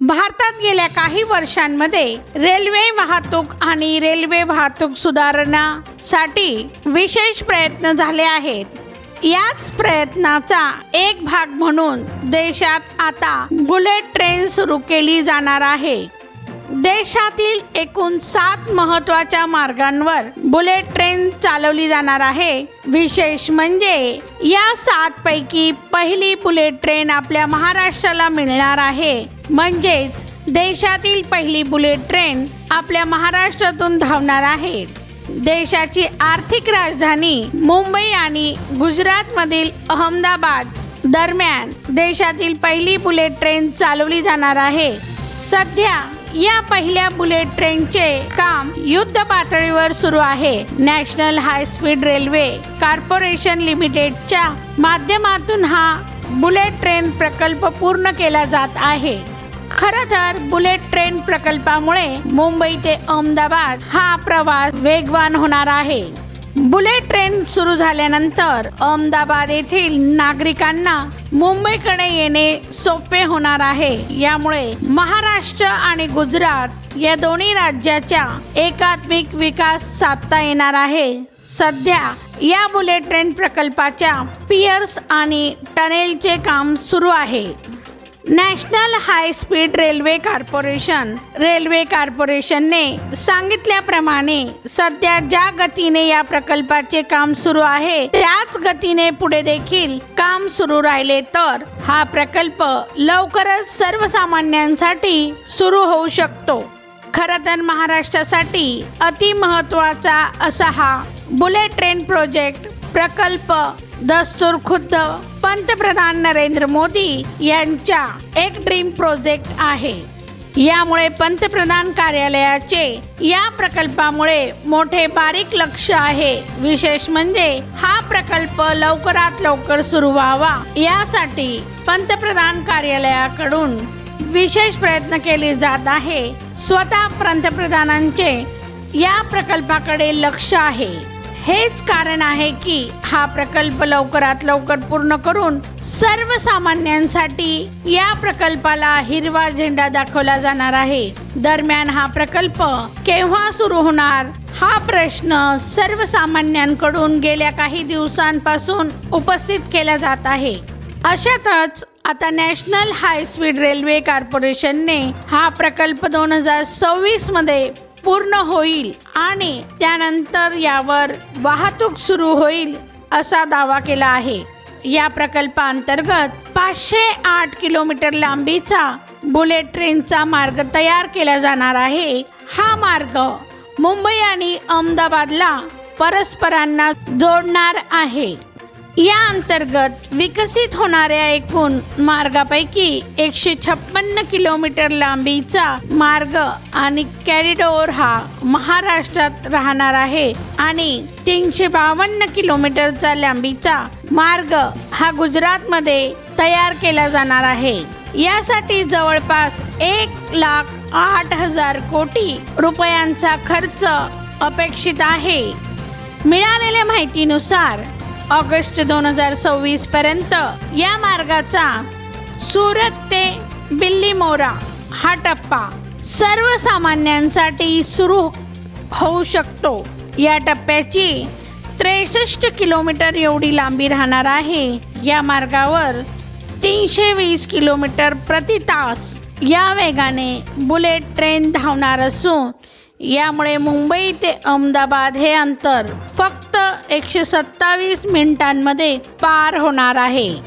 भारतात गेल्या काही वर्षांमध्ये रेल्वे वाहतूक आणि रेल्वे वाहतूक सुधारणासाठी विशेष प्रयत्न झाले आहेत. याच प्रयत्नाचा एक भाग म्हणून देशात आता बुलेट ट्रेन सुरू केली जाणार आहे. देशातील एकूण सात महत्त्वाच्या मार्गांवर बुलेट ट्रेन चालवली जाणार आहे. विशेष म्हणजे या सात पैकी पहिली बुलेट ट्रेन आपल्या महाराष्ट्राला मिळणार आहे. म्हणजेच देशातील पहिली बुलेट ट्रेन आपल्या महाराष्ट्रातून धावणार आहे. देशाची आर्थिक राजधानी मुंबई आणि गुजरातमधील अहमदाबाद दरम्यान देशातील पहिली बुलेट ट्रेन चालवली जाणार आहे. सध्या या पहिल्या बुलेट ट्रेनचे काम युद्ध पातळीवर सुरू आहे. National high speed railway corporation लिमिटेडच्या माध्यमातून हा बुलेट ट्रेन प्रकल्प पूर्ण केला जात आहे. खर तर बुलेट ट्रेन प्रकल्पामुळे मुंबई ते अहमदाबाद हा प्रवास वेगवान होणार आहे. बुलेट ट्रेन सुरू झाल्यानंतर अहमदाबाद येथील नागरिकांना मुंबईकडे येणे सोपे होणार आहे. यामुळे महाराष्ट्र आणि गुजरात या दोन्ही राज्याच्या एकात्मिक विकास साधता येणार आहे. सध्या या बुलेट ट्रेन प्रकल्पाच्या पियर्स आणि टनेलचे काम सुरू आहे. National high speed railway corporation. Railway कॉर्पोरेशनने सांगितल्याप्रमाणे सध्या ज्या गतीने या प्रकल्पाचे काम सुरू आहे त्याच गतीने पुढे देखील काम सुरू राहिले तर हा प्रकल्प लवकरच सर्वसामान्यांसाठी सुरू होऊ शकतो. खरं तर महाराष्ट्रासाठी अति महत्त्वाचा असा हा बुलेट ट्रेन प्रोजेक्ट प्रकल्प दस्तूर खुद्द पंतप्रधान नरेंद्र मोदी यांच्या एक ड्रीम प्रोजेक्ट आहे. यामुळे पंतप्रधान कार्यालयाचे या प्रकल्पामुळे मोठे बारीक लक्ष आहे. विशेष म्हणजे हा प्रकल्प लवकरात लवकर सुरू व्हावा. यासाठी पंतप्रधान कार्यालयाकडून विशेष प्रयत्न केले जात आहे. स्वतः पंतप्रधानांचे या प्रकल्पाकडे लक्ष आहे. हेच कारण आहे की हा प्रकल्प लवकरात लवकर पूर्ण करून सर्वसामान्यांसाठी या प्रकल्पाला हिरवा झेंडा दाखवला जाणार आहे. दरम्यान हा प्रकल्प केव्हा सुरू होणार? हा प्रश्न सर्वसामान्यांकडून गेल्या काही दिवसांपासून उपस्थित केला जात आहे. अशातच आता नॅशनल हाय स्पीड रेल्वे कॉर्पोरेशनने हा प्रकल्प दोन हजार सव्वीसमध्ये पूर्ण होईल आणि त्यानंतर यावर वाहतूक सुरू होईल असा दावा केला आहे. या प्रकल्पाअंतर्गत पाचशे आठ किलोमीटर लांबीचा बुलेट ट्रेनचा मार्ग तयार केला जाणार आहे. हा मार्ग मुंबई आणि अहमदाबादला परस्परांना जोडणार आहे. या अंतर्गत विकसित होणाऱ्या एकूण मार्गापैकी एकशे छप्पन्न किलोमीटर लांबीचा मार्ग आणि कॅरिडोर हा महाराष्ट्रात राहणार आहे आणि तीनशे बावन्न किलोमीटरचा लांबीचा मार्ग हा गुजरातमध्ये तयार केला जाणार आहे. यासाठी जवळपास एक लाख आठ हजार कोटी रुपयांचा खर्च अपेक्षित आहे. मिळालेल्या माहितीनुसार ऑगस्ट दोन हजार सव्वीस पर्यंत या मार्गाचा सुरत ते बिल्लीमोरा हा टप्पा सर्वसामान्यांसाठी सुरू होऊ शकतो. या टप्प्याची त्रेसष्ट किलोमीटर एवढी लांबी राहणार आहे. या मार्गावर तीनशे वीस किलोमीटर प्रति तास या वेगाने बुलेट ट्रेन धावणार असून यामुळे मुंबई ते अहमदाबाद हे अंतर फक्त एकशे सत्तावीस मिनिटांमध्ये पार होणार आहे.